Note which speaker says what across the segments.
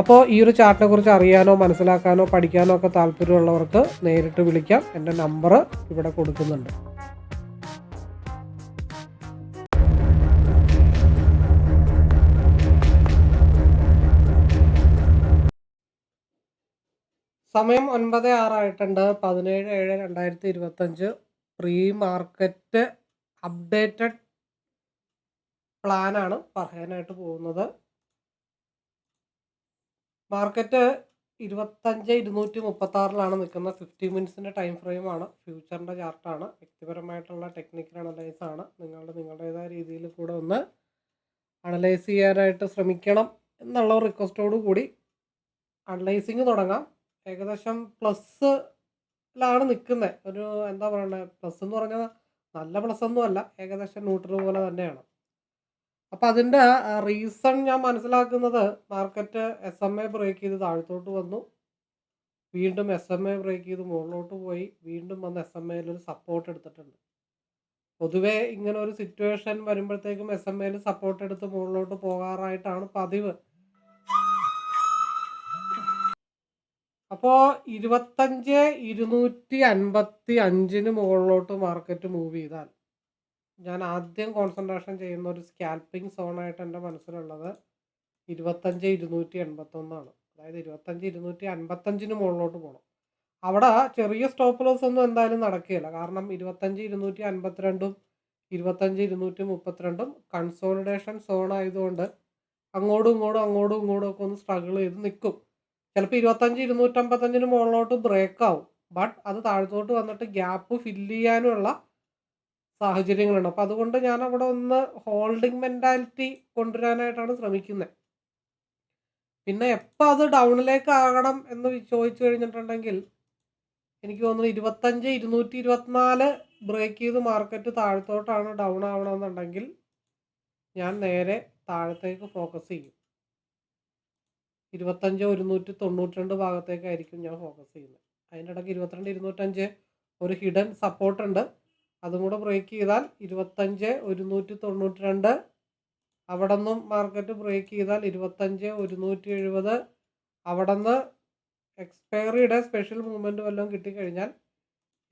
Speaker 1: അപ്പോൾ ഈ ഒരു ചാർട്ടിനെ കുറിച്ച് അറിയാനോ മനസ്സിലാക്കാനോ പഠിക്കാനോ ഒക്കെ താല്പര്യമുള്ളവർക്ക് നേരിട്ട് വിളിക്കാം. എന്റെ നമ്പർ ഇവിടെ കൊടുക്കുന്നുണ്ട്. സമയം ഒൻപത് ആറായിട്ടുണ്ട്. പതിനേഴ് ഏഴ് രണ്ടായിരത്തി ഇരുപത്തഞ്ച്. പ്രീ മാർക്കറ്റ് അപ്ഡേറ്റഡ് പ്ലാനാണ് പറയാനായിട്ട് പോകുന്നത്. മാർക്കറ്റ് ഇരുപത്തഞ്ച് ഇരുന്നൂറ്റി മുപ്പത്തി ആറിലാണ് നിൽക്കുന്ന ഫിഫ്റ്റി മിനിറ്റ്സിന്റെ ടൈം ഫ്രെയിമാണ് ഫ്യൂച്ചറിന്റെ ചാർട്ടാണ് വ്യക്തിപരമായിട്ടുള്ള ടെക്നിക്കൽ അനലൈസ് ആണ്. നിങ്ങളുടെ നിങ്ങളുടേതായ രീതിയിൽ കൂടെ ഒന്ന് അനലൈസ് ചെയ്യാനായിട്ട് ശ്രമിക്കണം എന്നുള്ള റിക്വസ്റ്റോടു കൂടി അനലൈസിങ് തുടങ്ങാം. ഏകദേശം പ്ലസ്സിലാണ് നിൽക്കുന്നത്. ഒരു എന്താ പറയണ്ടത് പ്ലസ് എന്ന് പറഞ്ഞാൽ നല്ല പ്ലസ് ഒന്നുമല്ല. ഏകദേശം ന്യൂട്രൽ പോലെ തന്നെയാണ്. അപ്പോൾ അതിന്റെ റീസൺ ഞാൻ മനസ്സിലാക്കുന്നത് market S M A break ചെയ്ത് താഴത്തോട്ട് വന്നു. വീണ്ടും എസ് എം എ ബ്രേക്ക് ചെയ്ത് മുകളിലോട്ട് പോയി. വീണ്ടും വന്ന് എസ് എം എയിൽ ഒരു സപ്പോർട്ട് എടുത്തിട്ടുണ്ട്. പൊതുവേ ഇങ്ങനെ ഒരു സിറ്റുവേഷൻ വരുമ്പോഴത്തേക്കും എസ് എം എയിൽ സപ്പോർട്ട് എടുത്ത് മുകളിലോട്ട് പോകാറായിട്ടാണ് പതിവ്. അപ്പോൾ ഇരുപത്തഞ്ച് ഇരുന്നൂറ്റി അൻപത്തി അഞ്ചിന് മുകളിലോട്ട് മാർക്കറ്റ് മൂവ് ചെയ്താൽ ഞാൻ ആദ്യം കോൺസെൻട്രേഷൻ ചെയ്യുന്ന ഒരു സ്കാൽപ്പിംഗ് സോണായിട്ട് എന്റെ മനസ്സിലുള്ളത് ഇരുപത്തഞ്ച് ഇരുന്നൂറ്റി എൺപത്തൊന്നാണ്. അതായത് ഇരുപത്തഞ്ച് ഇരുന്നൂറ്റി അൻപത്തഞ്ചിന് മുകളിലോട്ട് പോകണം അവിടെ ചെറിയ സ്റ്റോപ്പ് ലോസ് ഒന്നും എന്തായാലും നടക്കുകയില്ല. കാരണം ഇരുപത്തഞ്ച് ഇരുന്നൂറ്റി അൻപത്തിരണ്ടും ഇരുപത്തഞ്ച് ഇരുന്നൂറ്റി മുപ്പത്തിരണ്ടും കൺസോളിഡേഷൻ സോൺ ആയതുകൊണ്ട് അങ്ങോട്ടും ഇങ്ങോട്ടും അങ്ങോട്ടും ഇങ്ങോട്ടും ഒക്കെ ഒന്ന് സ്ട്രഗിൾ ചെയ്ത് നിൽക്കും. ചിലപ്പോൾ ഇരുപത്തഞ്ച് ഇരുന്നൂറ്റമ്പത്തഞ്ചിന് മുകളിലോട്ട് ബ്രേക്ക് ആവും. ബട്ട് അത് താഴത്തോട്ട് വന്നിട്ട് ഗ്യാപ്പ് ഫില്ല് ചെയ്യാനുള്ള സാഹചര്യങ്ങളുണ്ട്. അപ്പം അതുകൊണ്ട് ഞാൻ അവിടെ ഒന്ന് ഹോൾഡിംഗ് മെന്റാലിറ്റി കൊണ്ടുവരാനായിട്ടാണ് ശ്രമിക്കുന്നത് പിന്നെ എപ്പോൾ അത് ഡൗണിലേക്ക് ആകണം എന്ന് ചോദിച്ചു കഴിഞ്ഞിട്ടുണ്ടെങ്കിൽ എനിക്ക് തോന്നുന്നു ഇരുപത്തഞ്ച് ഇരുന്നൂറ്റി ഇരുപത്തിനാല് ബ്രേക്ക് ചെയ്ത് മാർക്കറ്റ് താഴത്തോട്ടാണ് ഡൗൺ ആവണമെന്നുണ്ടെങ്കിൽ ഞാൻ നേരെ താഴത്തേക്ക് ഫോക്കസ് ചെയ്യും. ഇരുപത്തഞ്ച് ഒരുന്നൂറ്റി തൊണ്ണൂറ്റി രണ്ട് ഭാഗത്തേക്കായിരിക്കും ഞാൻ ഫോക്കസ് ചെയ്യുന്നത് അതിന്റെ ഇടയ്ക്ക് ഇരുപത്തിരണ്ട് ഇരുന്നൂറ്റഞ്ച് ഒരു ഹിഡൻ സപ്പോർട്ട് ഉണ്ട്. അതും കൂടെ ബ്രേക്ക് ചെയ്താൽ ഇരുപത്തഞ്ച് ഒരുന്നൂറ്റി തൊണ്ണൂറ്റി രണ്ട് അവിടെ നിന്നും മാർക്കറ്റ് ബ്രേക്ക് ചെയ്താൽ ഇരുപത്തഞ്ച് ഒരുന്നൂറ്റി എഴുപത് അവിടെ നിന്ന് എക്സ്പയറിയുടെ സ്പെഷ്യൽ മൂവ്മെന്റ് വല്ലതും കിട്ടിക്കഴിഞ്ഞാൽ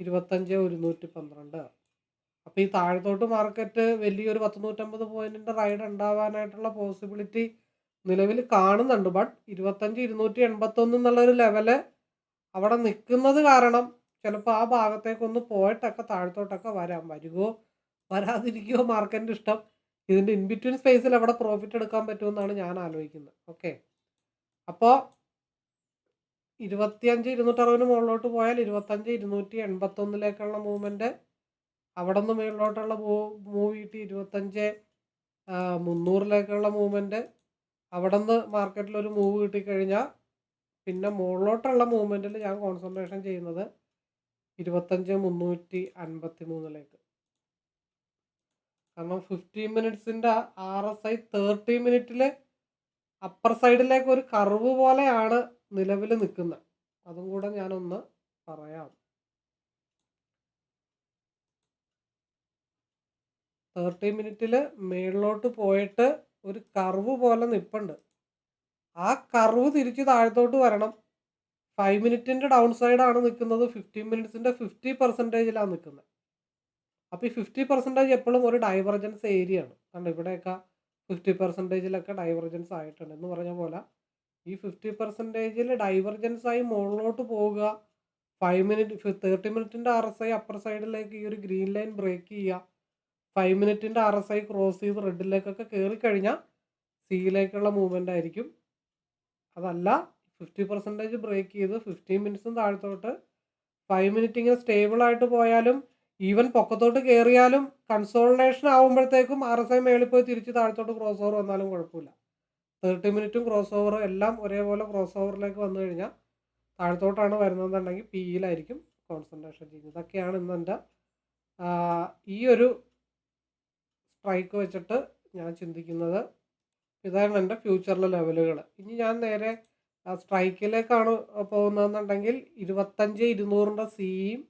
Speaker 1: ഇരുപത്തഞ്ച് ഒരുന്നൂറ്റി പന്ത്രണ്ട് അപ്പോൾ ഈ താഴത്തോട്ട് മാർക്കറ്റ് വലിയൊരു പത്ത് നൂറ്റമ്പത് പോയിന്റിന്റെ റൈഡ് ഉണ്ടാവാനായിട്ടുള്ള പോസിബിലിറ്റി നിലവിൽ കാണുന്നുണ്ട്. ബട്ട് ഇരുപത്തഞ്ച് ഇരുന്നൂറ്റി എൺപത്തൊന്ന് എന്നുള്ളൊരു ലെവൽ അവിടെ നിൽക്കുന്നത് കാരണം ചിലപ്പോൾ ആ ഭാഗത്തേക്കൊന്ന് പോയിട്ടൊക്കെ താഴത്തോട്ടൊക്കെ വരാം. വരുമോ വരാതിരിക്കുമോ മാർക്കറ്റിന്റെ ഇഷ്ടം. ഇതിന്റെ ഇൻബിറ്റ്വീൻ സ്പേസിൽ എവിടെ പ്രോഫിറ്റ് എടുക്കാൻ പറ്റുമെന്നാണ് ഞാൻ ആലോചിക്കുന്നത്. ഓക്കെ അപ്പോൾ ഇരുപത്തിയഞ്ച് ഇരുന്നൂറ്ററുപതിന് മുകളിലോട്ട് പോയാൽ ഇരുപത്തഞ്ച് ഇരുന്നൂറ്റി എൺപത്തൊന്നിലേക്കുള്ള മൂവ്മെന്റ് അവിടെ നിന്ന് മുകളിലോട്ടുള്ള മൂവ് കിട്ടി ഇരുപത്തഞ്ച് മുന്നൂറിലേക്കുള്ള മൂവ്മെന്റ് അവിടെ നിന്ന് മാർക്കറ്റിൽ ഒരു മൂവ് കിട്ടിക്കഴിഞ്ഞാൽ പിന്നെ മുകളിലോട്ടുള്ള മൂവ്മെന്റിൽ ഞാൻ കോൺസെൻട്രേഷൻ ചെയ്യുന്നത് ഇരുപത്തഞ്ച് മുന്നൂറ്റി അൻപത്തി മൂന്നിലേക്ക് കാരണം ഫിഫ്റ്റീൻ മിനിറ്റ്സിന്റെ ആർ എസ് ഐ തേർട്ടി മിനിറ്റിൽ അപ്പർ സൈഡിലേക്ക് ഒരു കർവ് പോലെയാണ് നിലവിൽ നിൽക്കുന്നത് അതും കൂടെ ഞാനൊന്ന് പറയാം. തേർട്ടി മിനിറ്റിൽ മേളിലോട്ട് പോയിട്ട് ഒരു കർവ് പോലെ നിൽപ്പുണ്ട് ആ കർവ് തിരിച്ച് താഴത്തോട്ട് വരണം. ഫൈവ് മിനിറ്റിന്റെ ഡൗൺ സൈഡാണ് നിൽക്കുന്നത് ഫിഫ്റ്റീൻ മിനിറ്റ്സിന്റെ ഫിഫ്റ്റി പെർസെന്റേജിലാണ് നിൽക്കുന്നത് അപ്പോൾ ഈ ഫിഫ്റ്റി പെർസെന്റേജ് എപ്പോഴും ഒരു ഡൈവർജൻസ് ഏരിയ ആണ്. കാരണം ഇവിടെയൊക്കെ ഫിഫ്റ്റി പെർസെന്റേജിലൊക്കെ ഡൈവർജൻസ് ആയിട്ടുണ്ട്. എന്ന് പറഞ്ഞ പോലെ ഈ ഫിഫ്റ്റി പെർസെന്റേജിൽ ഡൈവർജൻസ് ആയി മുകളിലോട്ട് പോവുക ഫൈവ് മിനിറ്റ് തേർട്ടി മിനിറ്റിന്റെ ആർ എസ് ഐ അപ്പർ സൈഡിലേക്ക് ഈ ഒരു ഗ്രീൻ ലൈൻ ബ്രേക്ക് ചെയ്യുക ഫൈവ് മിനിറ്റിന്റെ ആർ എസ് ഐ ക്രോസ് ചെയ്ത് റെഡിലേക്കൊക്കെ കയറി കഴിഞ്ഞാൽ സിയിലേക്കുള്ള മൂവ്മെന്റ് ആയിരിക്കും. അതല്ല ഫിഫ്റ്റി പെർസെന്റേജ് ബ്രേക്ക് ചെയ്ത് ഫിഫ്റ്റീൻ മിനിറ്റ്സും താഴത്തോട്ട് ഫൈവ് മിനിറ്റ് ഇങ്ങനെ സ്റ്റേബിൾ ആയിട്ട് പോയാലും ഈവൻ പൊക്കത്തോട്ട് കയറിയാലും കൺസോൾട്ടേഷൻ ആകുമ്പോഴത്തേക്കും ആർ എസ് ഐ മേളിൽ പോയി തിരിച്ച് താഴത്തോട്ട് ക്രോസ് ഓവർ വന്നാലും കുഴപ്പമില്ല. തേർട്ടി മിനിറ്റും ക്രോസ് ഓവർ എല്ലാം ഒരേപോലെ ക്രോസ് ഓവറിലേക്ക് വന്നു കഴിഞ്ഞാൽ താഴത്തോട്ടാണ് വരുന്നതെന്നുണ്ടെങ്കിൽ പി ഇയിലായിരിക്കും കോൺസെൻട്രേഷൻ ചെയ്യുന്നത്. ഇതൊക്കെയാണ് ഇന്ന് എന്റെ ഈ ഒരു സ്ട്രൈക്ക് വെച്ചിട്ട് ഞാൻ ചിന്തിക്കുന്നത്. ഇതാണ് എന്റെ ഫ്യൂച്ചറിലെ ലെവലുകൾ ഇനി ഞാൻ നേരെ സ്ട്രൈക്കിലേക്കാണ് പോകുന്നതെന്നുണ്ടെങ്കിൽ ഇരുപത്തഞ്ച് ഇരുന്നൂറിന്റെ സിയും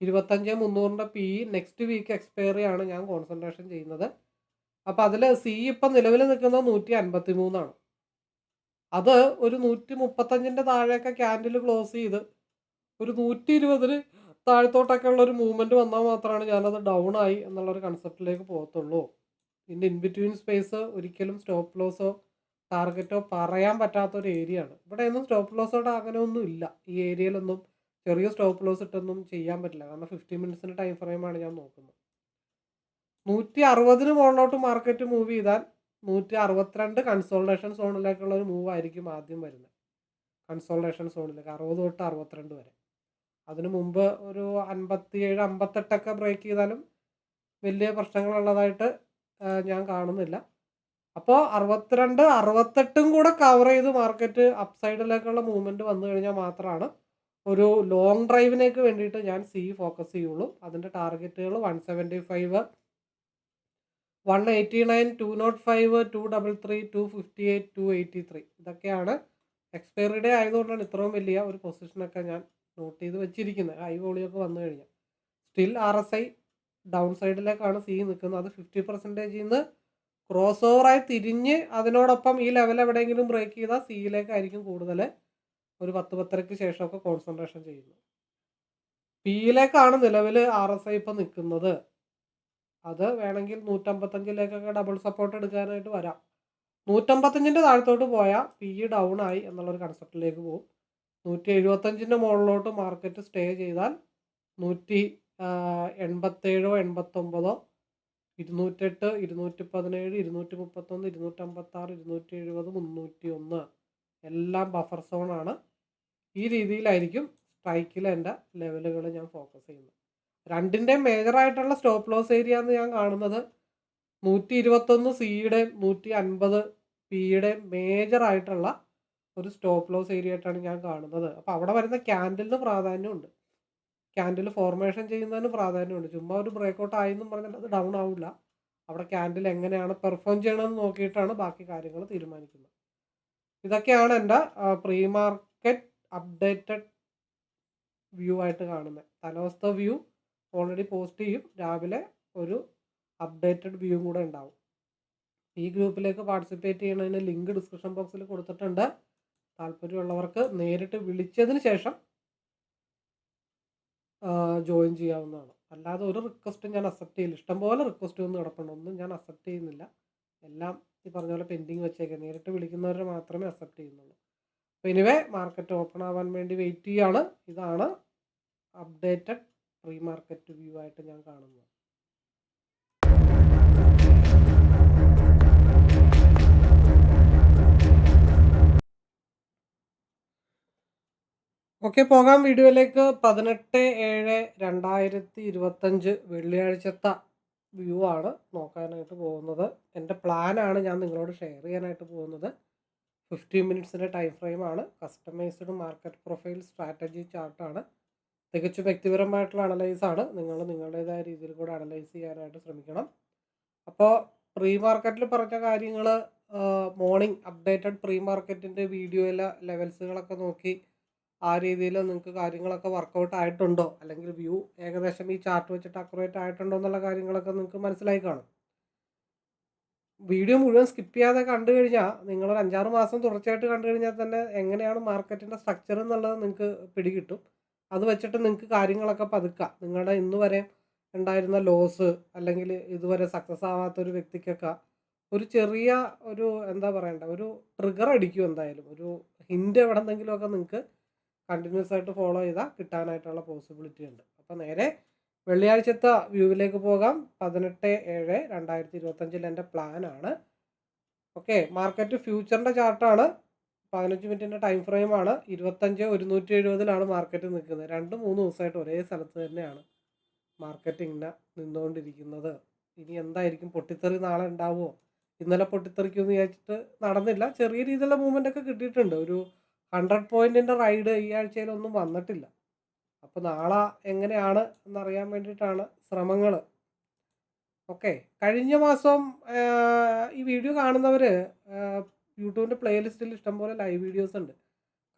Speaker 1: ഇരുപത്തഞ്ച് മുന്നൂറിന്റെ പി നെക്സ്റ്റ് വീക്ക് എക്സ്പയറി ആണ് ഞാൻ കോൺസെൻട്രേഷൻ ചെയ്യുന്നത്. അപ്പോൾ അതിൽ സി ഇപ്പം നിലവിൽ നിൽക്കുന്നത് നൂറ്റി അൻപത്തി മൂന്നാണ് അത് ഒരു നൂറ്റി മുപ്പത്തഞ്ചിന്റെ താഴെയൊക്കെ ക്യാൻഡിൽ ക്ലോസ് ചെയ്ത് ഒരു നൂറ്റി ഇരുപതിന് താഴത്തോട്ടൊക്കെ ഉള്ള ഒരു മൂവ്മെന്റ് വന്നാൽ മാത്രമാണ് ഞാനത് ഡൗൺ ആയി എന്നുള്ളൊരു കൺസെപ്റ്റിലേക്ക് പോകത്തുള്ളൂ. ഇതിന്റെ ഇൻ ബിറ്റ്വീൻ സ്പേസ് ഒരിക്കലും സ്റ്റോപ്പ് ലോസോ ടാർഗറ്റോ പറയാൻ പറ്റാത്തൊരു ഏരിയ ആണ്. ഇവിടെ ഒന്നും സ്റ്റോപ്പ് ലോസോടെ അങ്ങനെ ഒന്നും ഇല്ല. ഈ ഏരിയയിലൊന്നും ചെറിയ സ്റ്റോപ്പ് ലോസ് ഇട്ടൊന്നും ചെയ്യാൻ പറ്റില്ല. കാരണം ഫിഫ്റ്റി മിനിറ്റ്സിന്റെ ടൈം ഫ്രെയിമാണ് ഞാൻ നോക്കുന്നത്. നൂറ്റി അറുപതിന് മുകളിലോട്ട് മാർക്കറ്റ് മൂവ് ചെയ്താൽ നൂറ്റി അറുപത്തിരണ്ട് കൺസോൾട്ടേഷൻ സോണിലേക്കുള്ള ഒരു മൂവ് ആയിരിക്കും ആദ്യം വരുന്നത്. കൺസോൾട്ടേഷൻ സോണിലേക്ക് അറുപത് തൊട്ട് അറുപത്തിരണ്ട് വരെ. അതിനു മുമ്പ് ഒരു അൻപത്തി ഏഴ് അമ്പത്തെട്ടൊക്കെ ബ്രേക്ക് ചെയ്താലും വലിയ പ്രശ്നങ്ങളുള്ളതായിട്ട് ഞാൻ കാണുന്നില്ല. അപ്പോൾ അറുപത്തിരണ്ട് അറുപത്തെട്ടും കൂടെ കവർ ചെയ്ത് മാർക്കറ്റ് അപ്സൈഡിലേക്കുള്ള മൂവ്മെന്റ് വന്നു കഴിഞ്ഞാൽ മാത്രമാണ് ഒരു ലോങ് ഡ്രൈവിനേക്ക് വേണ്ടിയിട്ട് ഞാൻ സി ഫോക്കസ് ചെയ്യുള്ളൂ. അതിന്റെ ടാർഗറ്റുകൾ one seventy five one eighty nine two nought five two double three two fifty eight two eighty three ഇതൊക്കെയാണ് എക്സ്പയറി ഡേ ആയതുകൊണ്ടാണ് ഇത്രയും വലിയ ഒരു പൊസിഷനൊക്കെ ഞാൻ നോട്ട് ചെയ്ത് വെച്ചിരിക്കുന്നത്. ഹൈ വോളിയൊക്കെ വന്നു കഴിഞ്ഞാൽ. Still R S I down സൈഡിലേക്കാണ് C നിൽക്കുന്നത്. അത് ഫിഫ്റ്റി പെർസെന്റേജിൽ നിന്ന് ക്രോസ് ഓവറായി തിരിഞ്ഞ് അതിനോടൊപ്പം ഈ ലെവൽ എവിടെയെങ്കിലും ബ്രേക്ക് ചെയ്താൽ സിയിലേക്കായിരിക്കും കൂടുതൽ ഒരു പത്ത് പത്തരയ്ക്ക് ശേഷമൊക്കെ കോൺസെൻട്രേഷൻ ചെയ്യുന്നത്. പിയിലേക്കാണ് നിലവിൽ ആർ എസ് ഐ ഇപ്പം നിൽക്കുന്നത്. അത് വേണമെങ്കിൽ നൂറ്റമ്പത്തഞ്ചിലേക്കൊക്കെ ഡബിൾ സപ്പോർട്ട് എടുക്കാനായിട്ട് വരാം. നൂറ്റമ്പത്തഞ്ചിന്റെ താഴത്തോട്ട് പോയാൽ പി ഡൗൺ ആയി എന്നുള്ളൊരു കൺസെപ്റ്റിലേക്ക് പോകും. നൂറ്റി എഴുപത്തഞ്ചിന്റെ മുകളിലോട്ട് മാർക്കറ്റ് സ്റ്റേ ചെയ്താൽ നൂറ്റി എൺപത്തേഴോ എൺപത്തൊമ്പതോ ഇരുന്നൂറ്റെട്ട് ഇരുന്നൂറ്റി പതിനേഴ് ഇരുന്നൂറ്റി മുപ്പത്തൊന്ന് ഇരുന്നൂറ്റമ്പത്താറ് ഇരുന്നൂറ്റി എഴുപത് മുന്നൂറ്റി ഒന്ന് എല്ലാം ബഫർ സോണാണ് ഈ രീതിയിലായിരിക്കും സ്ട്രൈക്കിൽ എന്റെ ലെവലുകൾ ഞാൻ ഫോക്കസ് ചെയ്യുന്നത്. രണ്ടിന്റെ മേജറായിട്ടുള്ള സ്റ്റോപ്പ് ലോസ് ഏരിയ എന്ന് ഞാൻ കാണുന്നത്. നൂറ്റി ഇരുപത്തൊന്ന് സിയുടെയും നൂറ്റി അൻപത് പിയുടെയും മേജറായിട്ടുള്ള ഒരു സ്റ്റോപ്പ് ലോസ് ഏരിയ ആയിട്ടാണ് ഞാൻ കാണുന്നത്. അപ്പോൾ അവിടെ വരുന്ന ക്യാൻഡലിന് പ്രാധാന്യമുണ്ട്. ക്യാൻഡിൽ ഫോർമേഷൻ ചെയ്യുന്നതിന് പ്രാധാന്യമുണ്ട്. ചുമ്മാ ഒരു ബ്രേക്കൗട്ട് ആയെന്നും പറഞ്ഞാൽ അത് ഡൗൺ ആവില്ല അവിടെ ക്യാൻഡിൽ എങ്ങനെയാണ് പെർഫോം ചെയ്യണമെന്ന് നോക്കിയിട്ടാണ് ബാക്കി കാര്യങ്ങൾ തീരുമാനിക്കുന്നത്. ഇതൊക്കെയാണ് എന്റെ പ്രീ മാർക്കറ്റ് അപ്ഡേറ്റഡ് വ്യൂ ആയിട്ട് കാണുന്നത്. തലേദിവസത്തെ വ്യൂ ഓൾറെഡി പോസ്റ്റ് ചെയ്യും. രാവിലെ ഒരു അപ്ഡേറ്റഡ് വ്യൂവും കൂടെ ഉണ്ടാവും. ഈ ഗ്രൂപ്പിലേക്ക് പാർട്ടിസിപ്പേറ്റ് ചെയ്യുന്നതിന് ലിങ്ക് ഡിസ്ക്രിപ്ഷൻ ബോക്സിൽ കൊടുത്തിട്ടുണ്ട്. താല്പര്യമുള്ളവർക്ക് നേരിട്ട് വിളിച്ചതിന് ശേഷം ജോയിൻ ചെയ്യാവുന്നതാണ്. അല്ലാതെ ഒരു റിക്വസ്റ്റും ഞാൻ അക്സെപ്റ്റ് ചെയ്യില്ല. ഇഷ്ടംപോലെ റിക്വസ്റ്റ് ഒന്നും കിടപ്പുണ്ട്. ഒന്നും ഞാൻ അക്സെപ്റ്റ് ചെയ്യുന്നില്ല. എല്ലാം ഈ പറഞ്ഞ പോലെ പെൻഡിങ് വെച്ചേക്കാം നേരിട്ട് വിളിക്കുന്നവരെ മാത്രമേ അക്സെപ്റ്റ് ചെയ്യുന്നുള്ളൂ. അപ്പോൾ ഇനിവേ മാർക്കറ്റ് ഓപ്പൺ ആവാൻ വേണ്ടി വെയിറ്റ് ചെയ്യാണ്. ഇതാണ് അപ്ഡേറ്റഡ് പ്രീ മാർക്കറ്റ് വ്യൂ ആയിട്ട് ഞാൻ കാണുന്നത്. ഓക്കെ പോകാം. വീഡിയോയിലേക്ക് പതിനെട്ട് ഏഴ് രണ്ടായിരത്തി ഇരുപത്തഞ്ച് വെള്ളിയാഴ്ചത്തെ വ്യൂ ആണ് നോക്കാനായിട്ട് പോകുന്നത്. എന്റെ പ്ലാനാണ് ഞാൻ നിങ്ങളോട് ഷെയർ ചെയ്യാനായിട്ട് പോകുന്നത്. ഫിഫ്റ്റീൻ മിനിറ്റ്സിന്റെ ടൈം ഫ്രെയിമാണ് കസ്റ്റമൈസ്ഡ് മാർക്കറ്റ് പ്രൊഫൈൽ സ്ട്രാറ്റജി ചാർട്ടാണ് തികച്ചും വ്യക്തിപരമായിട്ടുള്ള അനലൈസ് ആണ്. നിങ്ങൾ നിങ്ങളുടേതായ രീതിയിൽ കൂടെ അനലൈസ് ചെയ്യാനായിട്ട് ശ്രമിക്കണം. അപ്പോൾ പ്രീ മാർക്കറ്റിൽ പറഞ്ഞ കാര്യങ്ങൾ മോർണിംഗ് അപ്ഡേറ്റഡ് പ്രീ മാർക്കറ്റിന്റെ വീഡിയോയിലെ ലെവൽസുകളൊക്കെ നോക്കി ആ രീതിയിൽ നിങ്ങൾക്ക് കാര്യങ്ങളൊക്കെ വർക്കൗട്ട് ആയിട്ടുണ്ടോ? അല്ലെങ്കിൽ വ്യൂ ഏകദേശം ഈ ചാർട്ട് വെച്ചിട്ട് അക്യുറേറ്റ് ആയിട്ടുണ്ടോ എന്നുള്ള കാര്യങ്ങളൊക്കെ നിങ്ങൾക്ക് മനസ്സിലായി കാണും. വീഡിയോ മുഴുവൻ സ്കിപ്പ് ചെയ്യാതെ കണ്ടു കഴിഞ്ഞാൽ നിങ്ങളൊരു അഞ്ചാറ് മാസം തുടർച്ചയായിട്ട് കണ്ടു കഴിഞ്ഞാൽ തന്നെ എങ്ങനെയാണ് മാർക്കറ്റിന്റെ സ്ട്രക്ചർ എന്നുള്ളത് നിങ്ങൾക്ക് പിടികിട്ടും. അത് വെച്ചിട്ട് നിങ്ങൾക്ക് കാര്യങ്ങളൊക്കെ പതുക്കാം. നിങ്ങളുടെ ഇന്ന് വരെ ഉണ്ടായിരുന്ന ലോസ് അല്ലെങ്കിൽ ഇതുവരെ സക്സസ് ആവാത്ത ഒരു വ്യക്തിക്കൊക്കെ ഒരു ചെറിയ ഒരു എന്താ പറയണ്ട ഒരു ട്രിഗർ അടിക്കും എന്തായാലും. ഒരു ഹിന്റ് എവിടെന്തെങ്കിലുമൊക്കെ നിങ്ങൾക്ക് കണ്ടിന്യൂസ് ആയിട്ട് ഫോളോ ചെയ്താൽ കിട്ടാനായിട്ടുള്ള പോസിബിലിറ്റി ഉണ്ട്. അപ്പോൾ നേരെ വെള്ളിയാഴ്ചത്തെ വ്യൂവിലേക്ക് പോകാം. പതിനെട്ട് ഏഴ് രണ്ടായിരത്തി ഇരുപത്തഞ്ചിൽ എന്റെ പ്ലാനാണ് ഓക്കെ മാർക്കറ്റ് ഫ്യൂച്ചറിന്റെ ചാർട്ടാണ് പതിനഞ്ച് മിനിറ്റിന്റെ ടൈം ഫ്രെയിമാണ് ഇരുപത്തഞ്ച് ഒരുന്നൂറ്റി എഴുപതിലാണ് മാർക്കറ്റ് നിൽക്കുന്നത്. രണ്ട് മൂന്ന് ദിവസമായിട്ട് ഒരേ സ്ഥലത്ത് തന്നെയാണ് മാർക്കറ്റ് ഇങ്ങനെ നിന്നുകൊണ്ടിരിക്കുന്നത്. ഇനി എന്തായിരിക്കും? പൊട്ടിത്തെറി നാളെ ഉണ്ടാവുമോ? ഇന്നലെ പൊട്ടിത്തെറിക്കുമെന്ന് വിചാരിച്ചിട്ട് നടന്നില്ല. ചെറിയ രീതിയിലുള്ള മൂവ്മെന്റ് ഒക്കെ കിട്ടിയിട്ടുണ്ട്. ഒരു ഹൺഡ്രഡ് പോയിന്റിന്റെ റൈഡ് ഈ ആഴ്ചയിലൊന്നും വന്നിട്ടില്ല. അപ്പോൾ നാളെ എങ്ങനെയാണ് എന്നറിയാൻ വേണ്ടിയിട്ടാണ് ശ്രമങ്ങൾ ഓക്കെ കഴിഞ്ഞ മാസം ഈ വീഡിയോ കാണുന്നവർ യൂട്യൂബിന്റെ പ്ലേലിസ്റ്റിൽ ഇഷ്ടംപോലെ ലൈവ് വീഡിയോസ് ഉണ്ട്.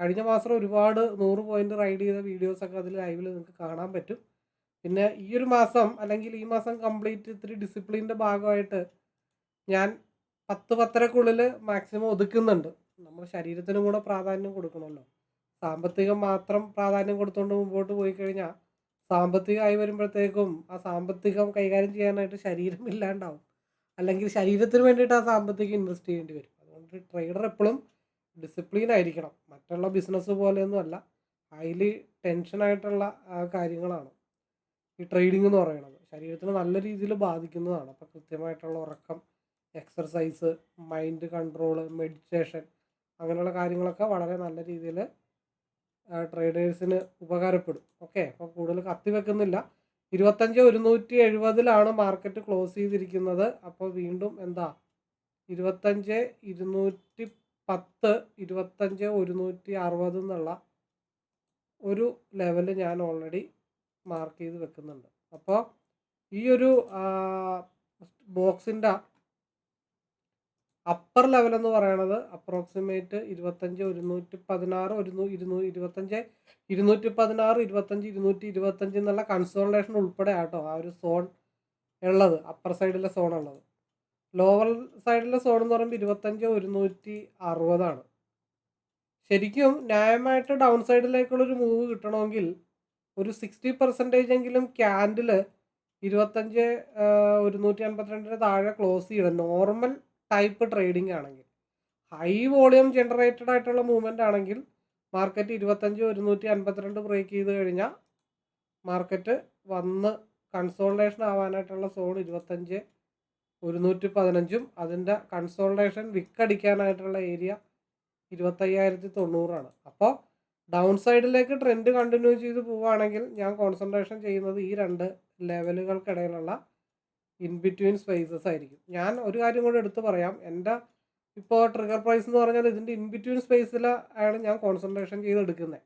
Speaker 1: കഴിഞ്ഞ മാസം ഒരുപാട് നൂറ് പോയിന്റ് റൈഡ് ചെയ്ത വീഡിയോസൊക്കെ അതിൽ ലൈവിൽ നിങ്ങൾക്ക് കാണാൻ പറ്റും. പിന്നെ ഈ ഒരു മാസം അല്ലെങ്കിൽ ഈ മാസം കംപ്ലീറ്റ് ഇത്തിരി ഡിസിപ്ലിന്റെ ഭാഗമായിട്ട് ഞാൻ പത്ത് പത്തരക്കുള്ളിൽ മാക്സിമം ഒതുക്കുന്നുണ്ട്. നമ്മുടെ ശരീരത്തിനും കൂടെ പ്രാധാന്യം കൊടുക്കണമല്ലോ. സാമ്പത്തികം മാത്രം പ്രാധാന്യം കൊടുത്തുകൊണ്ട് മുമ്പോട്ട് പോയി കഴിഞ്ഞാൽ സാമ്പത്തികമായി വരുമ്പോഴത്തേക്കും ആ സാമ്പത്തികം കൈകാര്യം ചെയ്യാനായിട്ട് ശരീരം ഇല്ലാണ്ടാവും. അല്ലെങ്കിൽ ശരീരത്തിന് വേണ്ടിയിട്ട് ആ സാമ്പത്തികം ഇൻവെസ്റ്റ് ചെയ്യേണ്ടി വരും. അതുകൊണ്ട് ട്രേഡർ എപ്പോഴും ഡിസിപ്ലിൻ ആയിരിക്കണം. മറ്റുള്ള ബിസിനസ് പോലെയൊന്നും അല്ല. ഹൈലി ടെൻഷനായിട്ടുള്ള കാര്യങ്ങളാണ്. ഈ ട്രേഡിംഗ് എന്ന് പറയുന്നത്. ശരീരത്തിന് നല്ല രീതിയിൽ ബാധിക്കുന്നതാണ്. അപ്പോൾ കൃത്യമായിട്ടുള്ള ഉറക്കം എക്സർസൈസ് മൈൻഡ് കൺട്രോൾ മെഡിറ്റേഷൻ അങ്ങനെയുള്ള കാര്യങ്ങളൊക്കെ വളരെ നല്ല രീതിയിൽ ട്രേഡേഴ്സിന് ഉപകാരപ്പെടും. ഓക്കെ? അപ്പോൾ കൂടുതൽ കത്തി വെക്കുന്നില്ല. ഇരുപത്തഞ്ച് ഒരുന്നൂറ്റി എഴുപതിലാണ് മാർക്കറ്റ് ക്ലോസ് ചെയ്തിരിക്കുന്നത്. അപ്പോൾ വീണ്ടും എന്താ? ഇരുപത്തഞ്ച് ഇരുന്നൂറ്റി പത്ത് ഇരുപത്തഞ്ച് ഒരുന്നൂറ്റി അറുപത് എന്നുള്ള ഒരു ലെവൽ ഞാൻ ഓൾറെഡി മാർക്ക് ചെയ്ത് വെക്കുന്നുണ്ട്. അപ്പോൾ ഈ ഒരു ബോക്സിന്റെ അപ്പർ ലെവൽ എന്ന് പറയുന്നത് അപ്രോക്സിമേറ്റ് ഇരുപത്തഞ്ച് ഒരുന്നൂറ്റി പതിനാറ് ഒരു ഇരുന്നൂ ഇരുപത്തഞ്ച് ഇരുന്നൂറ്റി പതിനാറ് ഇരുപത്തഞ്ച് ഇരുന്നൂറ്റി ഇരുപത്തഞ്ച് എന്നുള്ള കൺസോൾട്ടേഷൻ ഉൾപ്പെടെ ആട്ടോ ആ ഒരു സോൺ ഉള്ളത് അപ്പർ സൈഡിലെ സോൺ ഉള്ളത്. ലോവർ സൈഡിലെ സോൺ എന്ന് പറയുമ്പോൾ ഇരുപത്തഞ്ച് ഒരുന്നൂറ്റി അറുപതാണ് ശരിക്കും ന്യായമായിട്ട് ഡൗൺ സൈഡിലേക്കുള്ളൊരു മൂവ് കിട്ടണമെങ്കിൽ ഒരു സിക്സ്റ്റി പെർസെന്റേജ് എങ്കിലും ക്യാൻഡിൽ ഇരുപത്തഞ്ച് ഒരുന്നൂറ്റി അൻപത്തിരണ്ടിന് താഴെ ക്ലോസ് ചെയ്യണം. നോർമൽ ടൈപ്പ് ട്രേഡിംഗ് ആണെങ്കിൽ. ഹൈ വോളിയം ജനറേറ്റഡ് ആയിട്ടുള്ള മൂവ്മെന്റ് ആണെങ്കിൽ മാർക്കറ്റ് ഇരുപത്തഞ്ച് ഒരുന്നൂറ്റി അൻപത്തിരണ്ട് ബ്രേക്ക് ചെയ്ത് കഴിഞ്ഞാൽ മാർക്കറ്റ് വന്ന് കൺസോൾട്ടേഷൻ ആവാനായിട്ടുള്ള സോൺ ഇരുപത്തഞ്ച് ഒരുന്നൂറ്റി പതിനഞ്ചും അതിന്റെ കൺസോൾട്ടേഷൻ വിക്കടിക്കാനായിട്ടുള്ള ഏരിയ ഇരുപത്തയ്യായിരത്തി തൊണ്ണൂറാണ്. അപ്പോൾ ഡൗൺ സൈഡിലേക്ക് ട്രെൻഡ് കണ്ടിന്യൂ ചെയ്ത് പോവുകയാണെങ്കിൽ ഞാൻ കോൺസെൻട്രേഷൻ ചെയ്യുന്നത് ഈ രണ്ട് ലെവലുകൾക്കിടയിലുള്ള ഇൻ ബിറ്റ്വീൻ സ്പേസസ് ആയിരിക്കും. ഞാൻ ഒരു കാര്യം കൂടെ എടുത്തു പറയാം. എന്റെ ഇപ്പോൾ ട്രിഗർ പ്രൈസ് എന്ന് പറഞ്ഞാൽ ഇതിന്റെ ഇൻ ബിറ്റ്വീൻ സ്പേസിലാണ് ഞാൻ കോൺസെൻട്രേഷൻ ചെയ്തെടുക്കുന്നത്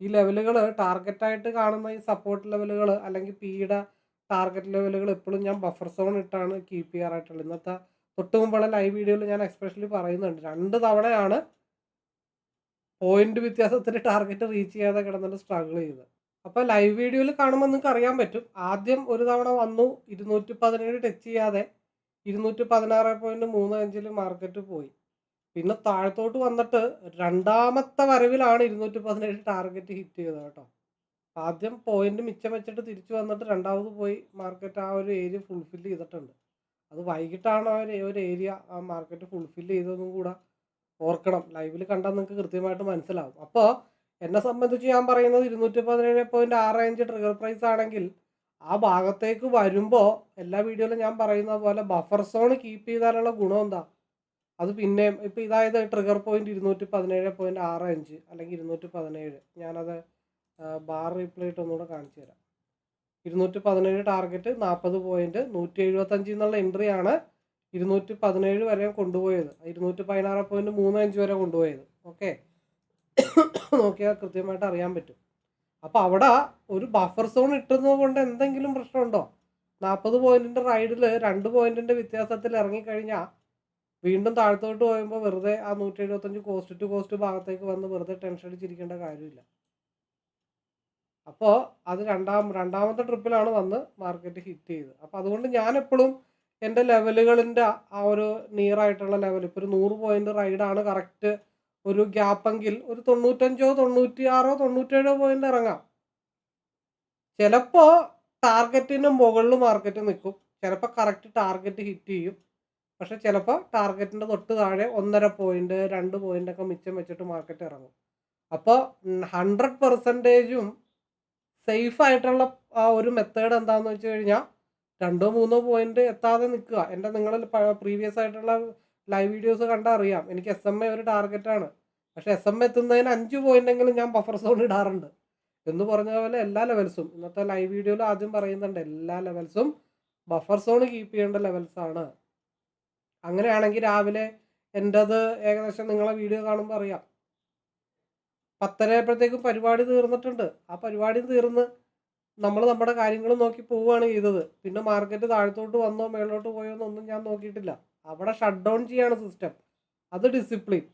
Speaker 1: ഈ ലെവലുകൾ ടാർഗറ്റായിട്ട് കാണുന്ന ഈ സപ്പോർട്ട് ലെവലുകൾ അല്ലെങ്കിൽ പിയുടെ ടാർഗറ്റ് ലെവലുകൾ എപ്പോഴും ഞാൻ ബഫർ സോൺ ഇട്ടാണ് കീപ്പ് ചെയ്യാറായിട്ടുള്ളത്. ഇന്നത്തെ തൊട്ട് മുമ്പുള്ള ലൈവ് വീഡിയോയിൽ ഞാൻ എക്സ്പെഷ്യലി പറയുന്നുണ്ട്. രണ്ട് തവണയാണ് പോയിന്റ് വ്യത്യാസത്തിൽ ടാർഗറ്റ് റീച്ച് ചെയ്യാതെ കിടന്നിട്ട് സ്ട്രഗിൾ ചെയ്തത്. അപ്പോൾ ലൈവ് വീഡിയോയിൽ കാണുമ്പോൾ നിങ്ങൾക്ക് അറിയാൻ പറ്റും. ആദ്യം ഒരു തവണ വന്നു ഇരുന്നൂറ്റി പതിനേഴ് ടച്ച് ചെയ്യാതെ ഇരുന്നൂറ്റി പതിനാറ് പോയിന്റ് മൂന്ന് അഞ്ചിൽ മാർക്കറ്റ് പോയി. പിന്നെ താഴത്തോട്ട് വന്നിട്ട് രണ്ടാമത്തെ വരവിലാണ് ഇരുന്നൂറ്റി പതിനേഴ് ടാർഗറ്റ് ഹിറ്റ് ചെയ്തത് കേട്ടോ. ആദ്യം പോയിന്റ് മിച്ചം വെച്ചിട്ട് തിരിച്ചു വന്നിട്ട് രണ്ടാമത് പോയി മാർക്കറ്റ് ആ ഒരു ഏരിയ ഫുൾഫിൽ ചെയ്തിട്ടുണ്ട്. അത് വൈകിട്ടാണ് ആ ഒരു ഒരു ഏരിയ ആ മാർക്കറ്റ് ഫുൾഫിൽ ചെയ്തതെന്നും കൂടെ ഓർക്കണം. ലൈവിൽ കണ്ടാൽ നിങ്ങൾക്ക് കൃത്യമായിട്ട് മനസ്സിലാവും. അപ്പോൾ എന്നെ സംബന്ധിച്ച് ഞാൻ പറയുന്നത് ഇരുന്നൂറ്റി പതിനേഴ് പോയിന്റ് ആറ് അഞ്ച് ട്രിഗർ പ്രൈസ് ആണെങ്കിൽ ആ ഭാഗത്തേക്ക് വരുമ്പോൾ എല്ലാ വീഡിയോയിലും ഞാൻ പറയുന്ന പോലെ ബഫർ സോൺ കീപ്പ് ചെയ്താലുള്ള ഗുണം എന്താ? അത് പിന്നെയും ഇപ്പം ഇതായത് ട്രിഗർ പോയിന്റ് ഇരുന്നൂറ്റി പതിനേഴ് പോയിന്റ് ആറ് അഞ്ച് അല്ലെങ്കിൽ ഇരുന്നൂറ്റി പതിനേഴ് ഞാനത് ബാർ റീപ്ലേ ഇട്ട് ഒന്നുകൂടെ കാണിച്ചു തരാം. ഇരുന്നൂറ്റി പതിനേഴ് ടാർഗറ്റ് നാൽപ്പത് പോയിന്റ് നൂറ്റി എഴുപത്തഞ്ചിൽ നിന്നുള്ള എൻട്രി ആണ് ഇരുന്നൂറ്റി പതിനേഴ് വരെ കൊണ്ടുപോയത്. ഇരുന്നൂറ്റി പതിനാറ് പോയിന്റ് മൂന്ന് അഞ്ച് വരെ കൊണ്ടുപോയത്. ഓക്കെ നോക്കിയാൽ കൃത്യമായിട്ട് അറിയാൻ പറ്റും. അപ്പോൾ അവിടെ ഒരു ബഫർ സോൺ ഇട്ടുന്നത് കൊണ്ട് എന്തെങ്കിലും പ്രശ്നമുണ്ടോ? നാൽപ്പത് പോയിന്റിന്റെ റൈഡിൽ രണ്ട് പോയിന്റിന്റെ വ്യത്യാസത്തിൽ ഇറങ്ങിക്കഴിഞ്ഞാൽ വീണ്ടും താഴത്തോട്ട് പോകുമ്പോൾ വെറുതെ ആ നൂറ്റി എഴുപത്തഞ്ച് കോസ്റ്റ് ടു കോസ്റ്റ് ഭാഗത്തേക്ക് വന്ന് വെറുതെ ടെൻഷൻ അടിച്ചിരിക്കേണ്ട കാര്യമില്ല. അപ്പോൾ അത് രണ്ടാം രണ്ടാമത്തെ ട്രിപ്പിലാണ് വന്ന് മാർക്കറ്റ് ഹിറ്റ് ചെയ്തത്. അപ്പോൾ അതുകൊണ്ട് ഞാൻ എപ്പോഴും എന്റെ ലെവലുകളിന്റെ ആ ഒരു നിയർ ആയിട്ടുള്ള ലെവൽ ഇപ്പോൾ ഒരു നൂറ് പോയിന്റ് റൈഡാണ് കറക്റ്റ് ഒരു ഗ്യാപ്പെങ്കിൽ ഒരു തൊണ്ണൂറ്റഞ്ചോ തൊണ്ണൂറ്റി ആറോ തൊണ്ണൂറ്റേഴോ പോയിന്റ് ഇറങ്ങാം. ചിലപ്പോൾ ടാർഗറ്റിന് മുകളിൽ മാർക്കറ്റ് നിൽക്കും. ചിലപ്പോൾ കറക്റ്റ് ടാർഗറ്റ് ഹിറ്റ് ചെയ്യും. പക്ഷെ ചിലപ്പോൾ ടാർഗറ്റിന്റെ തൊട്ട് താഴെ ഒന്നര പോയിന്റ് രണ്ട് പോയിന്റ് ഒക്കെ മിച്ചം വെച്ചിട്ട് മാർക്കറ്റ് ഇറങ്ങും. അപ്പോൾ ഹൺഡ്രഡ് പെർസെന്റേജും സേഫ് ആയിട്ടുള്ള ആ ഒരു മെത്തേഡ് എന്താണെന്ന് വെച്ച് കഴിഞ്ഞാൽ രണ്ടോ മൂന്നോ പോയിന്റ് എത്താതെ നിൽക്കുക. എന്റെ നിങ്ങൾ പ്രീവിയസ് ആയിട്ടുള്ള ലൈവ് വീഡിയോസ് കണ്ടാൽ അറിയാം എനിക്ക് എസ് എം എ ഒരു ടാർഗറ്റാണ് പക്ഷേ എസ് എം എത്തുന്നതിന് അഞ്ച് പോയിന്റെങ്കിലും ഞാൻ ബഫർ സോൺ ഇടാറുണ്ട്. എന്ന് പറഞ്ഞ പോലെ എല്ലാ ലെവൽസും ഇന്നത്തെ ലൈവ് വീഡിയോയിൽ ആദ്യം പറയുന്നുണ്ട് എല്ലാ ലെവൽസും ബഫർ സോൺ കീപ്പ് ചെയ്യേണ്ട ലെവൽസ് ആണ്. അങ്ങനെയാണെങ്കിൽ രാവിലെ എന്റെത് ഏകദേശം നിങ്ങളെ വീഡിയോ കാണുമ്പോൾ അറിയാം. പത്തരയപ്പോഴത്തേക്കും പരിപാടി തീർന്നിട്ടുണ്ട്. ആ പരിപാടി തീർന്ന് നമ്മൾ നമ്മുടെ കാര്യങ്ങൾ നോക്കി പോവുകയാണ് ചെയ്തത്. പിന്നെ മാർക്കറ്റ് താഴത്തോട്ട് വന്നോ മേളിലോട്ട് പോയോ എന്നൊന്നും ഞാൻ നോക്കിയിട്ടില്ല. അവിടെ ഷട്ട് ഡൗൺ ചെയ്യാണ് സിസ്റ്റം അത് ഡിസിപ്ലിൻ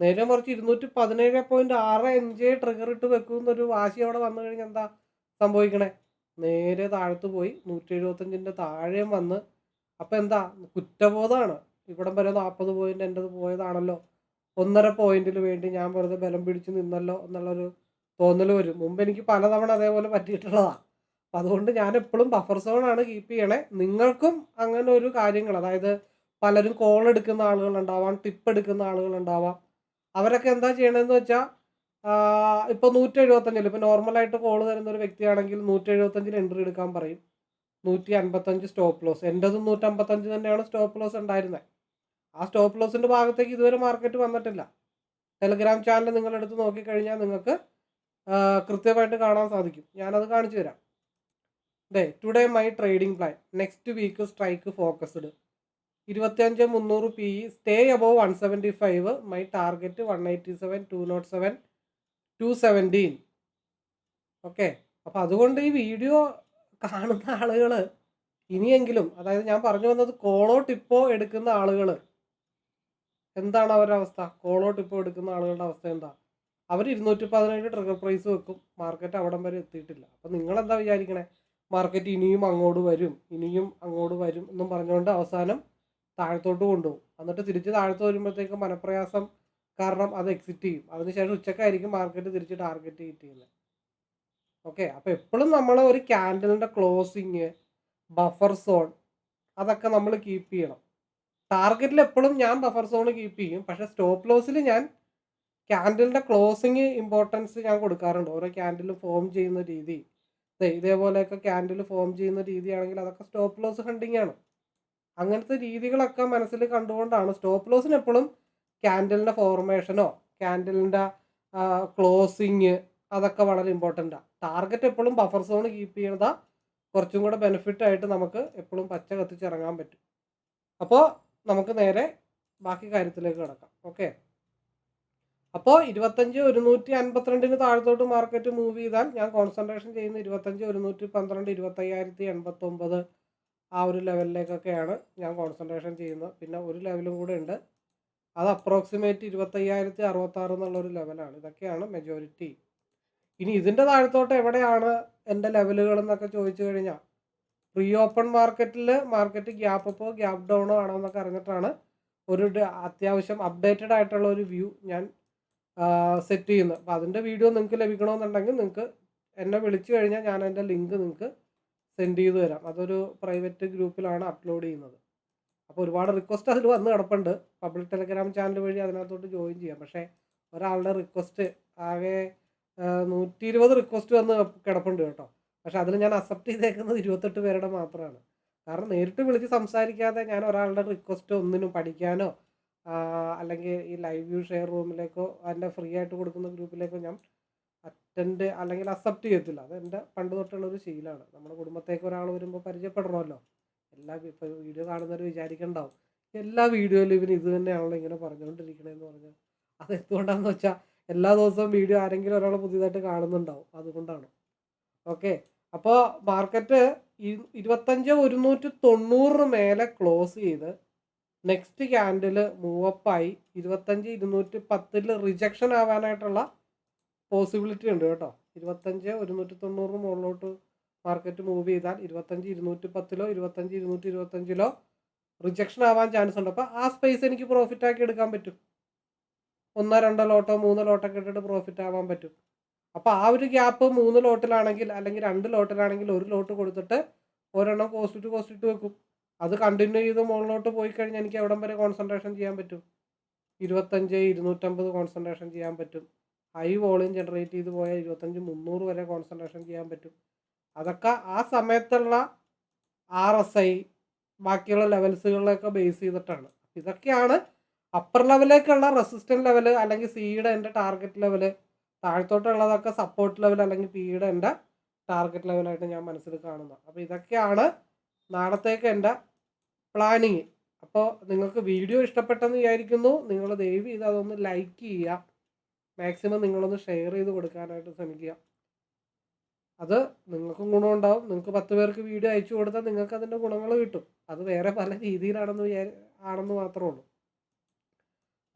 Speaker 1: നേരെ മറിച്ച് ഇരുന്നൂറ്റി പതിനേഴ് പോയിന്റ് ആറ് അഞ്ച് ട്രിഗർ ഇട്ട് വെക്കുന്നൊരു വാശി അവിടെ വന്നു കഴിഞ്ഞാൽ എന്താ സംഭവിക്കണേ? നേരെ താഴത്ത് പോയി നൂറ്റി എഴുപത്തഞ്ചിന്റെ താഴെയും വന്ന് അപ്പം എന്താ? കുറ്റബോധമാണ്. ഇവിടം വരെ നാൽപ്പത് പോയിന്റ് എന്റെത് പോയതാണല്ലോ. ഒന്നര പോയിന്റിൽ വേണ്ടി ഞാൻ വെറുതെ ബലം പിടിച്ച് നിന്നല്ലോ എന്നുള്ളൊരു തോന്നൽ വരും. മുമ്പ് എനിക്ക് പലതവണ അതേപോലെ പറ്റിയിട്ടുള്ളതാണ് അപ്പം അതുകൊണ്ട് ഞാൻ എപ്പോഴും ബഫർ സോണാണ് കീപ്പ് ചെയ്യണേ. നിങ്ങൾക്കും അങ്ങനെ ഒരു കാര്യങ്ങൾ അതായത് പലരും കോൾ എടുക്കുന്ന ആളുകളുണ്ടാവാം ടിപ്പ് എടുക്കുന്ന ആളുകളുണ്ടാവാം അവരൊക്കെ എന്താ ചെയ്യണമെന്ന് വെച്ചാൽ ഇപ്പോൾ നൂറ്റി എഴുപത്തഞ്ചിൽ ഇപ്പോൾ നോർമലായിട്ട് കോൾ തരുന്ന ഒരു വ്യക്തിയാണെങ്കിൽ നൂറ്റി എഴുപത്തഞ്ചിൽ എൻട്രി എടുക്കാൻ പറയും. നൂറ്റി അൻപത്തഞ്ച് സ്റ്റോപ്പ് ലോസ് എന്റെതും നൂറ്റമ്പത്തഞ്ച് തന്നെയാണ് സ്റ്റോപ്പ് ലോസ് ഉണ്ടായിരുന്നത് ആ സ്റ്റോപ്പ് ലോസിന്റെ ഭാഗത്തേക്ക് ഇതുവരെ മാർക്കറ്റ് വന്നിട്ടില്ല. ടെലഗ്രാം ചാനൽ നിങ്ങളെടുത്ത് നോക്കിക്കഴിഞ്ഞാൽ നിങ്ങൾക്ക് കൃത്യമായിട്ട് കാണാൻ സാധിക്കും. ഞാനത് കാണിച്ചു തരാം. Day today my trading plan next week strike focused ഇരുപത്തിയഞ്ച് മുന്നൂറ് P E stay above one seventy five my target one eighty seven two nought seven two seventeen okay അപ്പോൾ അതുകൊണ്ട് ഈ വീഡിയോ കാണുന്ന ആളുകൾ ഇനിയെങ്കിലും അതായത് ഞാൻ പറഞ്ഞു വന്നത് കോളോ ടിപ്പോ എടുക്കുന്ന ആളുകൾ എന്താണ് അവരുടെ അവസ്ഥ? കോളോ ടിപ്പോ എടുക്കുന്ന ആളുകളുടെ അവസ്ഥ എന്താ? അവർ ഇരുന്നൂറ്റി പതിനേഴ് ട്രിഗർ പ്രൈസ് വെക്കും മാർക്കറ്റ് അവിടം വരെ എത്തിയിട്ടില്ല. അപ്പം നിങ്ങളെന്താ വിചാരിക്കണേ? മാർക്കറ്റ് ഇനിയും അങ്ങോട്ട് വരും ഇനിയും അങ്ങോട്ട് വരും എന്നും പറഞ്ഞുകൊണ്ട് അവസാനം താഴത്തോട്ട് കൊണ്ടുപോകും. എന്നിട്ട് തിരിച്ച് താഴത്ത് വരുമ്പോഴത്തേക്ക് മനപ്രയാസം കാരണം അത് എക്സിറ്റ് ചെയ്യും. അതിനുശേഷം ഉച്ചക്കായിരിക്കും മാർക്കറ്റ് തിരിച്ച് ടാർഗറ്റ് ഹിറ്റ് ചെയ്യുന്നത് ഓക്കെ അപ്പോൾ എപ്പോഴും നമ്മൾ ഒരു ക്യാൻഡലിന്റെ ക്ലോസിങ് ബഫർ സോൺ അതൊക്കെ നമ്മൾ കീപ്പ് ചെയ്യണം. ടാർഗറ്റിൽ എപ്പോഴും ഞാൻ ബഫർ സോൺ കീപ്പ് ചെയ്യും. പക്ഷേ സ്റ്റോപ്പ് ലോസിൽ ഞാൻ ക്യാൻഡലിന്റെ ക്ലോസിങ് ഇമ്പോർട്ടൻസ് ഞാൻ കൊടുക്കാറുണ്ട്. ഓരോ ക്യാൻഡിൽ ഫോം ചെയ്യുന്ന രീതി. ഇതേപോലെയൊക്കെ ക്യാൻഡിൽ ഫോം ചെയ്യുന്ന രീതിയാണെങ്കിൽ അതൊക്കെ സ്റ്റോപ്പ് ലോസ് ഹണ്ടിങ് ആണ്. അങ്ങനത്തെ രീതികളൊക്കെ മനസ്സിൽ കണ്ടുകൊണ്ടാണ് സ്റ്റോപ്പ് ലോസിന് എപ്പോഴും ക്യാൻഡലിന്റെ ഫോർമേഷനോ ക്യാൻഡലിന്റെ ക്ലോസിങ് അതൊക്കെ വളരെ ഇമ്പോർട്ടന്റാണ് ടാർഗറ്റ് എപ്പോഴും ബഫർ സോൺ കീപ്പ് ചെയ്യണതാ കുറച്ചും കൂടെ ബെനിഫിറ്റ് ആയിട്ട് നമുക്ക് എപ്പോഴും പച്ച കത്തിച്ചിറങ്ങാൻ പറ്റും. അപ്പോൾ നമുക്ക് നേരെ ബാക്കി കാര്യത്തിലേക്ക് കിടക്കാം. ഓക്കെ അപ്പോൾ ഇരുപത്തഞ്ച് ഒരുന്നൂറ്റി അൻപത്തിരണ്ടിന് താഴത്തോട്ട് മാർക്കറ്റ് മൂവ് ചെയ്താൽ ഞാൻ കോൺസെൻട്രേഷൻ ചെയ്യുന്ന ഇരുപത്തഞ്ച് ഒരുന്നൂറ്റി പന്ത്രണ്ട് ഇരുപത്തയ്യായിരത്തി എൺപത്തൊമ്പത് ആ ഒരു ലെവലിലേക്കൊക്കെയാണ് ഞാൻ കോൺസെൻട്രേഷൻ ചെയ്യുന്നത്. പിന്നെ ഒരു ലെവലും കൂടെ ഉണ്ട്. അത് അപ്രോക്സിമേറ്റ് ഇരുപത്തയ്യായിരത്തി അറുപത്താറ് എന്നുള്ളൊരു ലെവലാണ്. ഇതൊക്കെയാണ് മെജോറിറ്റി ഇനി ഇതിന്റെ താഴത്തോട്ട് എവിടെയാണ് എന്റെ ലെവലുകൾ എന്നൊക്കെ ചോദിച്ചു കഴിഞ്ഞാൽ പ്രീ ഓപ്പൺ മാർക്കറ്റിൽ മാർക്കറ്റ് ഗ്യാപ്പ് അപ്പോ ഗ്യാപ്പ് ഡൗണോ ആണോ എന്നൊക്കെ അറിഞ്ഞിട്ടാണ് ഒരു അത്യാവശ്യം അപ്ഡേറ്റഡ് ആയിട്ടുള്ള ഒരു വ്യൂ ഞാൻ സെറ്റ് ചെയ്യുന്നത്. അപ്പോൾ അതിന്റെ വീഡിയോ നിങ്ങൾക്ക് ലഭിക്കണമെന്നുണ്ടെങ്കിൽ നിങ്ങൾക്ക് എന്നെ വിളിച്ചു കഴിഞ്ഞാൽ ഞാൻ അതിന്റെ ലിങ്ക് നിങ്ങൾക്ക് സെൻഡ് ചെയ്ത് തരാം. അതൊരു പ്രൈവറ്റ് ഗ്രൂപ്പിലാണ് അപ്ലോഡ് ചെയ്യുന്നത്. അപ്പോൾ ഒരുപാട് റിക്വസ്റ്റ് അതിൽ വന്ന് കിടപ്പുണ്ട്. പബ്ലിക് ടെലഗ്രാം ചാനൽ വഴി അതിനകത്തോട്ട് ജോയിൻ ചെയ്യാം. പക്ഷേ ഒരാളുടെ റിക്വസ്റ്റ് ആകെ നൂറ്റി ഇരുപത് റിക്വസ്റ്റ് വന്ന് കിടപ്പുണ്ട് കേട്ടോ. പക്ഷേ അതിൽ ഞാൻ അക്സെപ്റ്റ് ചെയ്തേക്കുന്നത് ഇരുപത്തെട്ട് പേരുടെ മാത്രമാണ്. കാരണം നേരിട്ട് വിളിച്ച് സംസാരിക്കാതെ ഞാൻ ഒരാളുടെ റിക്വസ്റ്റ് ഒന്നിനും പഠിക്കാനോ അല്ലെങ്കിൽ ഈ ലൈവ് വ്യൂ ഷെയർ റൂമിലേക്കോ അതിന്റെ ഫ്രീ ആയിട്ട് കൊടുക്കുന്ന ഗ്രൂപ്പിലേക്കോ ഞാൻ അറ്റൻഡ് അല്ലെങ്കിൽ അക്സെപ്റ്റ് ചെയ്യത്തില്ല. അത് എന്റെ പണ്ട് തൊട്ടുള്ള ഒരു ശീലമാണ്. നമ്മുടെ കുടുംബത്തേക്ക് ഒരാൾ വരുമ്പോൾ പരിചയപ്പെടണമല്ലോ. എല്ലാ ഇപ്പോൾ വീഡിയോ കാണുന്നവർ വിചാരിക്കണ്ടാവും. എല്ലാ വീഡിയോയിലും ഇവൻ ഇത് തന്നെയാണല്ലോ ഇങ്ങനെ പറഞ്ഞുകൊണ്ടിരിക്കണേന്ന് പറഞ്ഞാൽ അത് എന്തുകൊണ്ടാണെന്ന് വെച്ചാൽ എല്ലാ ദിവസവും വീഡിയോ ആരെങ്കിലും ഒരാൾ പുതിയതായിട്ട് കാണുന്നുണ്ടാവും. അതുകൊണ്ടാണ്. ഓക്കെ. അപ്പോൾ മാർക്കറ്റ് ഇരുപത്തഞ്ച് ഒരുന്നൂറ്റി തൊണ്ണൂറിന് മേലെ ക്ലോസ് ചെയ്ത് നെക്സ്റ്റ് ക്യാൻഡിൽ മൂവപ്പായി ഇരുപത്തഞ്ച് ഇരുന്നൂറ്റി പത്തിൽ റിജക്ഷൻ ആവാനായിട്ടുള്ള പോസിബിലിറ്റി ഉണ്ട് കേട്ടോ. ഇരുപത്തഞ്ച് ഒരുന്നൂറ്റി തൊണ്ണൂറിന് മുകളിലോട്ട് മാർക്കറ്റ് മൂവ് ചെയ്താൽ ഇരുപത്തഞ്ച് ഇരുന്നൂറ്റി പത്തിലോ ഇരുപത്തഞ്ച് ഇരുന്നൂറ്റി ഇരുപത്തഞ്ചിലോ റിജക്ഷൻ ആവാൻ ചാൻസ് ഉണ്ട്. അപ്പോൾ ആ സ്പേസ് എനിക്ക് പ്രോഫിറ്റ് ആക്കി എടുക്കാൻ പറ്റും. ഒന്നോ രണ്ടോ ലോട്ടോ മൂന്നോ ലോട്ടൊക്കെ ഇട്ടിട്ട് പ്രോഫിറ്റ് ആവാൻ പറ്റും. അപ്പോൾ ആ ഒരു ഗ്യാപ്പ് മൂന്ന് ലോട്ടിലാണെങ്കിൽ അല്ലെങ്കിൽ രണ്ട് ലോട്ടിലാണെങ്കിൽ ഒരു ലോട്ട് കൊടുത്തിട്ട് ഒരെണ്ണം കോസ്റ്റ് ടു കോസ്റ്റ് വെക്കും. അത് കണ്ടിന്യൂ ചെയ്ത് മുകളിലോട്ട് പോയി കഴിഞ്ഞാൽ എനിക്ക് എവിടം വരെ കോൺസെൻട്രേഷൻ ചെയ്യാൻ പറ്റും? ഇരുപത്തഞ്ച് ഇരുന്നൂറ്റമ്പത് കോൺസെൻട്രേഷൻ ചെയ്യാൻ പറ്റും. ഹൈ വോളിയം ജനറേറ്റ് ചെയ്ത് പോയാൽ ഇരുപത്തഞ്ച് മുന്നൂറ് വരെ കോൺസെൻട്രേഷൻ ചെയ്യാൻ പറ്റും. അതൊക്കെ ആ സമയത്തുള്ള ആർ എസ് ഐ ബാക്കിയുള്ള ലെവൽസുകളിലൊക്കെ ബേസ് ചെയ്തിട്ടാണ്. ഇതൊക്കെയാണ് അപ്പർ ലെവലിലേക്കുള്ള റെസിസ്റ്റന്റ് ലെവൽ അല്ലെങ്കിൽ സിയുടെ എന്റെ ടാർഗറ്റ് ലെവൽ താഴത്തോട്ടുള്ളതൊക്കെ സപ്പോർട്ട് ലെവൽ അല്ലെങ്കിൽ പിയുടെ എന്റെ ടാർഗറ്റ് ലെവലായിട്ട് ഞാൻ മനസ്സിൽ കാണുന്നത്. അപ്പോൾ ഇതൊക്കെയാണ് നാളത്തേക്ക് എന്റെ പ്ലാനിങ് അപ്പോൾ നിങ്ങൾക്ക് വീഡിയോ ഇഷ്ടപ്പെട്ടെന്ന് വിചാരിക്കുന്നു. നിങ്ങൾ ദയവ് ചെയ്ത് അതൊന്ന് ലൈക്ക് ചെയ്യുക. മാക്സിമം നിങ്ങളൊന്ന് ഷെയർ ചെയ്ത് കൊടുക്കാനായിട്ട് ശ്രമിക്കുക. അത് നിങ്ങൾക്കും ഗുണമുണ്ടാവും. നിങ്ങൾക്ക് പത്ത് പേർക്ക് വീഡിയോ അയച്ചു കൊടുത്താൽ നിങ്ങൾക്ക് അതിന്റെ ഗുണങ്ങൾ കിട്ടും. അത് വേറെ പല രീതിയിലാണെന്ന് ആണെന്ന് മാത്രമേ ഉള്ളൂ.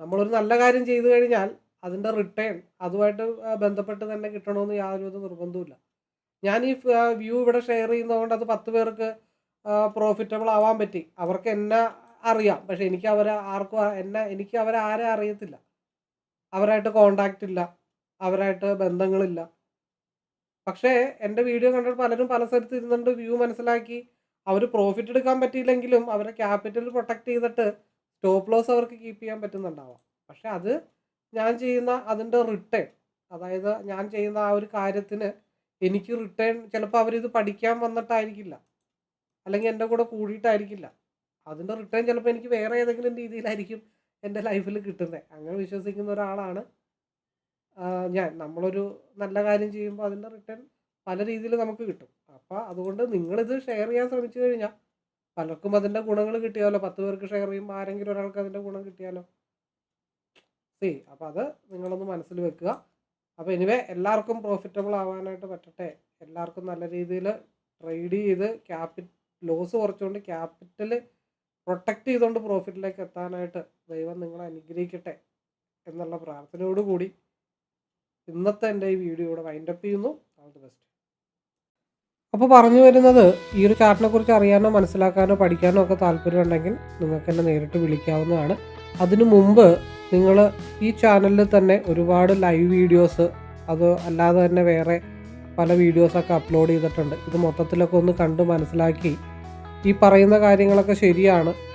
Speaker 1: നമ്മളൊരു നല്ല കാര്യം ചെയ്തു കഴിഞ്ഞാൽ അതിന്റെ റിട്ടേൺ അതുമായിട്ട് ബന്ധപ്പെട്ട് തന്നെ കിട്ടണമെന്ന് യാതൊരുവിധ നിർബന്ധമില്ല ഞാൻ ഈ വ്യൂ ഇവിടെ ഷെയർ ചെയ്യുന്നതുകൊണ്ട് അത് പത്ത് പേർക്ക് പ്രോഫിറ്റബിൾ ആവാൻ പറ്റി. അവർക്ക് എന്നെ അറിയാം. പക്ഷെ എനിക്ക് അവരെ ആർക്കും എന്നെ എനിക്ക് അവരെ ആരെ അറിയത്തില്ല. അവരായിട്ട് കോണ്ടാക്റ്റ് ഇല്ല അവരായിട്ട് ബന്ധങ്ങളില്ല. പക്ഷേ എന്റെ വീഡിയോ കണ്ടിട്ട് പലരും പല സ്ഥലത്ത് ഇരുന്നുണ്ട് വ്യൂ മനസ്സിലാക്കി. അവർ പ്രോഫിറ്റ് എടുക്കാൻ പറ്റിയില്ലെങ്കിലും അവരെ ക്യാപിറ്റൽ പ്രൊട്ടക്ട് ചെയ്തിട്ട് സ്റ്റോപ്പ് ലോസ് അവർക്ക് കീപ്പ് ചെയ്യാൻ പറ്റുന്നുണ്ടാവാം. പക്ഷെ അത് ഞാൻ ചെയ്യുന്ന അതിന്റെ റിട്ടേൺ അതായത് ഞാൻ ചെയ്യുന്ന ആ ഒരു കാര്യത്തിന് എനിക്ക് റിട്ടേൺ ചിലപ്പോൾ അവരിത് പഠിക്കാൻ വന്നിട്ടായിരിക്കില്ല. അല്ലെങ്കിൽ എന്റെ കൂടെ കൂടിയിട്ടായിരിക്കില്ല. അതിന്റെ റിട്ടേൺ ചിലപ്പോൾ എനിക്ക് വേറെ ഏതെങ്കിലും രീതിയിലായിരിക്കും എന്റെ ലൈഫിൽ കിട്ടുന്നത് അങ്ങനെ വിശ്വസിക്കുന്ന ഒരാളാണ് ഞാൻ. നമ്മളൊരു നല്ല കാര്യം ചെയ്യുമ്പോൾ അതിന്റെ റിട്ടേൺ പല രീതിയിൽ നമുക്ക് കിട്ടും. അപ്പോൾ അതുകൊണ്ട് നിങ്ങളിത് ഷെയർ ചെയ്യാൻ ശ്രമിച്ചു കഴിഞ്ഞാൽ പലർക്കും അതിന്റെ ഗുണങ്ങൾ കിട്ടിയാലോ? പത്ത് പേർക്ക് ഷെയർ ചെയ്യുമ്പോൾ ആരെങ്കിലും ഒരാൾക്ക് അതിന്റെ ഗുണം കിട്ടിയാലോ? സി അപ്പോൾ അത് നിങ്ങളൊന്ന് മനസ്സിൽ വെക്കുക. അപ്പോൾ എനിവേ എല്ലാവർക്കും പ്രോഫിറ്റബിൾ ആവാനായിട്ട് പറ്റട്ടെ. എല്ലാവർക്കും നല്ല രീതിയിൽ ട്രേഡ് ചെയ്ത് ക്യാപിറ്റ് ലോസ് കുറച്ചുകൊണ്ട് ക്യാപിറ്റൽ പ്രൊട്ടക്റ്റ് ചെയ്തുകൊണ്ട് പ്രോഫിറ്റിലേക്ക് എത്താനായിട്ട് ദൈവം നിങ്ങളെ അനുഗ്രഹിക്കട്ടെ എന്നുള്ള പ്രാർത്ഥനയോടുകൂടി ഇന്നത്തെ എന്റെ ഈ വീഡിയോ ഇവിടെ വൈൻഡപ്പ് ചെയ്യുന്നു. ഓൾ ദി ബെസ്റ്റ് അപ്പോൾ പറഞ്ഞു വരുന്നത് ഈ ഒരു ചാർട്ടിനെ കുറിച്ച് അറിയാനോ മനസ്സിലാക്കാനോ പഠിക്കാനോ ഒക്കെ താല്പര്യമുണ്ടെങ്കിൽ നിങ്ങൾക്ക് എന്നെ നേരിട്ട് വിളിക്കാവുന്നതാണ്. അതിനു മുമ്പ് നിങ്ങൾ ഈ ചാനലിൽ തന്നെ ഒരുപാട് ലൈവ് വീഡിയോസ് അത് അല്ലാതെ തന്നെ വേറെ പല വീഡിയോസൊക്കെ അപ്ലോഡ് ചെയ്തിട്ടുണ്ട്. ഇത് മൊത്തത്തിലൊക്കെ ഒന്ന് കണ്ട് മനസ്സിലാക്കി ഈ പറയുന്ന കാര്യങ്ങളൊക്കെ ശരിയാണ്.